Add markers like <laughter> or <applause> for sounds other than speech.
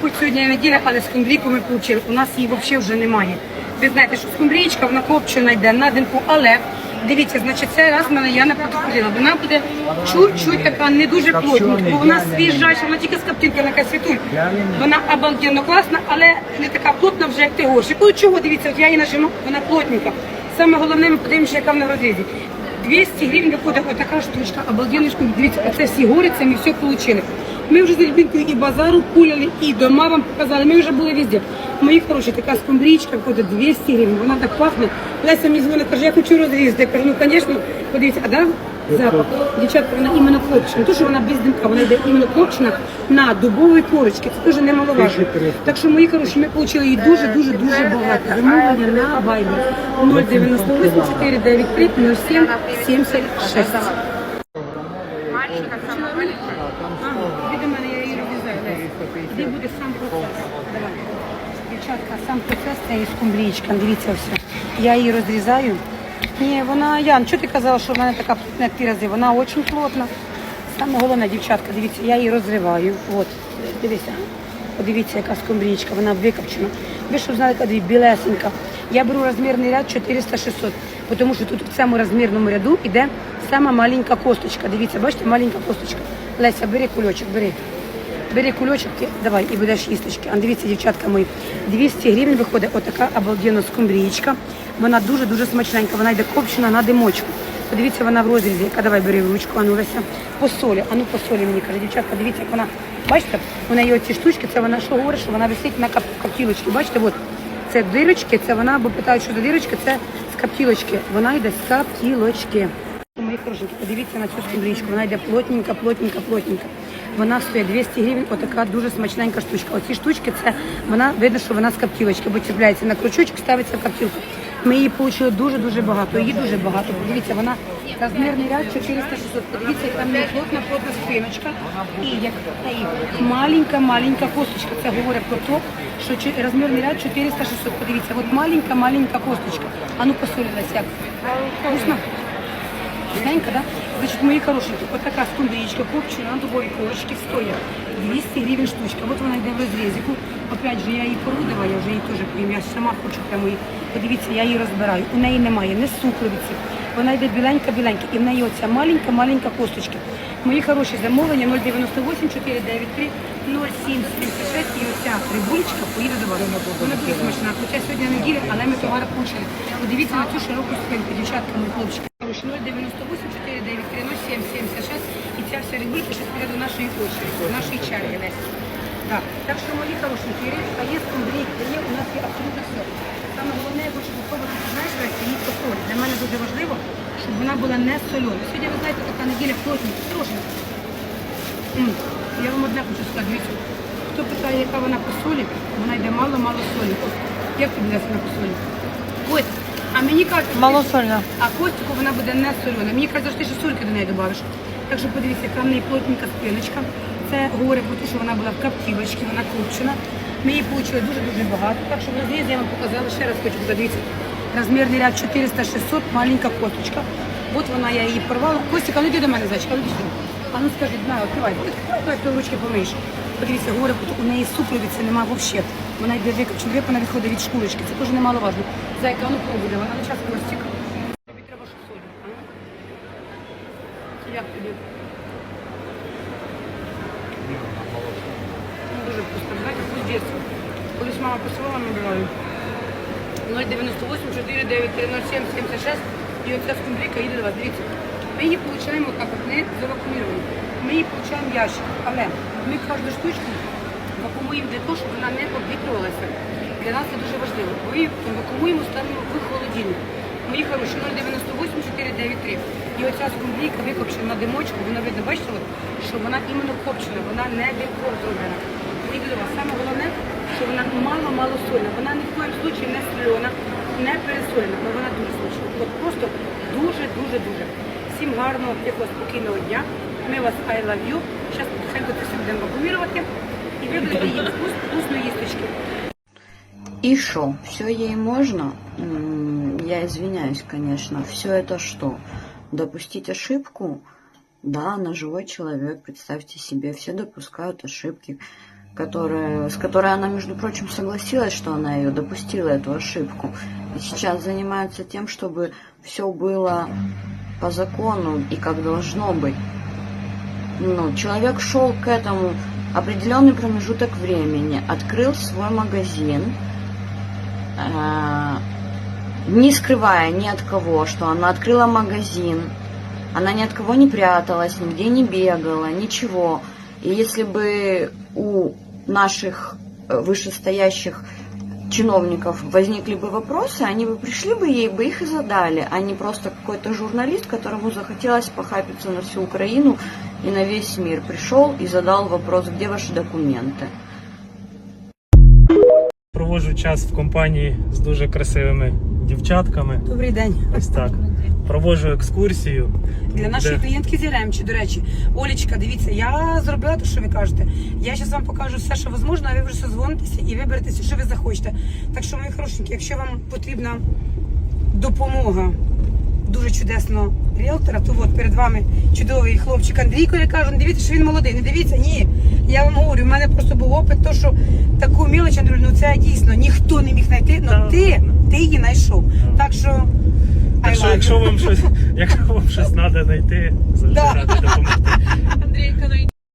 Хоч сьогодні неділя, але скумбрійку ми отримали. У нас її взагалі вже немає. Ви знаєте, що скумбрійка, вона копчена йде на динку, але дивіться, значить, цей раз мене я не ходила. Вона буде чуть-чуть така не дуже плотна, бо вона свіжа, вона тільки з каптинки на касвітуль. Вона обалденно класна, але не така плотна вже, як ти. Ну чого, дивіться, от я її нажиму, вона плотненька. Саме головне, ми подивимося, яка вона в розрізі. 200 гривень виходить отака штучка, обалденна штука. Дивіться, оце всі гориці, ми все отримали. Ми вже з Альбінкою і базару куляли, і дома вам показали. Ми вже були везде. Мої хороші, така скумбрічка виходить 200 гривень, вона так пахне. Леся мені дзвонить, каже, я хочу розрізати. Я кажу, ну, звісно, подивіться, а да? Запах. Дівчатка, вона іменно копчена. Не то, що вона без димка, вона йде іменно копчена на дубовій корочці. Це дуже немаловажно. Так що, мої хороші, ми отримали її дуже-дуже дуже багато. Замовлення на Viber 098 493 07 76. Ага, Іди до мене, я її розрізаю. Лесь. Буде сам процес? Давай. Дівчатка, сам процес цієї скумбрічка, дивіться все. Я її розрізаю. Ні, вона, Ян, що ти казала, що в мене така плотна, як ти рази? Вона дуже плотна. Саме головне, дівчатка, дивіться, я її розриваю. От, дивіться. Подивіться, яка скумбрічка, вона викопчена. Ви щоб знали, яка білесенька. Я беру розмірний ряд 400-600, тому що тут в цьому розмірному ряду йде сама маленька косточка. Дивіться, бачите, маленька косточка. Леся, бери кульочок, бери. Бери кульочок, давай, і будеш їсточки. А дивіться, дівчатка мої, 200 гривень виходить отака обалденна скумбрієчка. Вона дуже-дуже смачненька, вона йде копчена на димочку. Подивіться, вона в розрізі, яка давай бери в ручку, ану Леся, по солі, ану по солі мені каже, дівчатка, дивіться, як вона, бачите, у неї оці штучки, це вона що говорить, що вона висить на каптілочці, бачите, от, це дирочки, це вона, бо питають, що за дирочки, це з каптілочки, вона йде з каптілочки. Мої хорошенькі, подивіться на цю скумбрічку. Вона йде плотненька, плотненька, плотненька. Вона стоїть 200 гривень, отака дуже смачненька штучка. Оці штучки, це вона видно, що вона з каптілочки, бо цепляється на крючочок, ставиться в каптілку. Ми її отримали дуже-дуже багато. Її дуже багато. Подивіться, вона розмірний ряд 400-600. Подивіться, яка в неї плотна, плотна спиночка. І як і маленька-маленька косточка. Це говорить про те, що розмірний ряд 400-600. Подивіться, от маленька-маленька косточка. А ну посолилась як. Вкусно? Вкусненько, да? Значит, мои хорошенькие, вот такая скумбричка копчена на дубовій корочці стоїть 200 гривень штучка. Вот вона йде в розрізику. Опять же, я її порудила, я вже її теж поїм. Я сама хочу прямо її. Подивіться, я її розбираю. У неї немає ні сукровиці. Вона йде біленька-біленька. І в неї оця маленька-маленька косточка. Мої хороші замовлення 098 493 0776 і оця рибулечка поїде до вас. Вона дуже смачна. Хоча сьогодні неділя, але ми товар получили. Подивіться на цю широку спинку, дівчатка, мої хлопчики. Хороші 098 493 0776 і ця вся рибулька ще піде нашої до нашої черги Так, так що мої хорошенькі, рибка є, скумбрійка є, у нас є абсолютно все. Саме головне, я хочу попробувати, знаєш, Леся, її посолі. Для мене дуже важливо, щоб вона була не сольона. Сьогодні, ви знаєте, така неділя плотненька, трошки. Я вам одне хочу сказати. Хто питає, яка вона по солі, вона йде мало-мало солі. Як тобі Леся, по солі? Ось, мені кажуть, Малосольна. а костику вона буде не солена. Мені кажуть, що ти ще сольки до неї додавиш. Так що подивіться, яка в неї плотненька спиночка. Це говорить про те, що вона була в каптівочці, вона копчена. Ми її отримали дуже-дуже багато. Так що в розрізі я вам показала, ще раз хочу подивитися. Розмірний ряд 400-600, маленька косточка. От вона, я її порвала. Костика, ну йди до мене, зайчика, ну сюди. А ну скажи, на, відкривай, відкривай, ручки помиєш. Подивіться, говорить, у неї супровідці нема взагалі. Вона йде викопчена, вона виходить від шкурочки. Це теж немаловажно. Зайка, ну пробуй, давай, а ну час Костик. Тобі треба ще солі, а? Як тобі? Ну, дуже вкусно. Знаєте, вкус дітства. Колись мама посилала, набираю. 098 493 07 76 і оця скумбрійка їде до вас. Дивіться, ми її отримуємо так, от не завакуміровану. Ми її отримуємо ящик, але ми кожну штучку вакуумуємо для того, щоб вона не обвітрювалася. Для нас це дуже важливо. Ми вакуумуємо, ставимо в холодильник. Мої хороші 098 493. І оця скумбрійка викопчена на димочку, вона видно, бачите, що вона іменно копчена, вона не білком зроблена. Саме головне, що вона мало-мало сольна. Вона ні в коїм случаї не сольона, не пересолена, але вона дуже смачна. От просто дуже-дуже-дуже. Всім гарного, тихого, спокійного дня. Ми вас I love you. Зараз потихеньку це все будемо вакуумірувати. І ви будете їсти вкус, вкусної їсточки. И шо? Все ей можно? М, Я извиняюсь, конечно. Все это что? Допустить ошибку? Да, она живой человек, представьте себе. Все допускают ошибки. которая, с которой она, между прочим, согласилась, что она ее допустила, эту ошибку. И сейчас занимаются тем, чтобы все было по закону и как должно быть. Ну, человек шел к этому определенный промежуток времени, открыл свой магазин, э, не скрывая ни от кого, что она открыла магазин, она ни от кого не пряталась, нигде не бегала, ничего. И если бы у наших э, вышестоящих чиновников возникли бы вопросы, они бы пришли бы ей бы их и задали, а не просто какой-то журналист, которому захотелось похапиться на всю Украину и на весь мир. Пришел и задал вопрос, где ваши документы. Проводжу час в компанії з дуже красивими дівчатками. Добрий день. Ось так. Проводжу екскурсію. Для нашої де- клієнтки з Яремчі, до речі, Олічка, дивіться, я зробила те, що ви кажете. Я зараз вам покажу все, що можливо, а ви вже созвонитеся і виберетеся, що ви захочете. Так що, мої хорошенькі, якщо вам потрібна допомога дуже чудесного ріелтора, то от перед вами чудовий хлопчик Андрійко, я кажу, не дивіться, що він молодий. Не дивіться, ні. Я вам говорю, в мене просто був опит, то що таку мілоч, Андрій, ну це дійсно ніхто не міг знайти, Ну але ти, ти її знайшов. Так що. Так що, якщо вам щось, якщо вам щось <laughs> треба знайти, завжди Да. радий допомогти. Андрійка, ну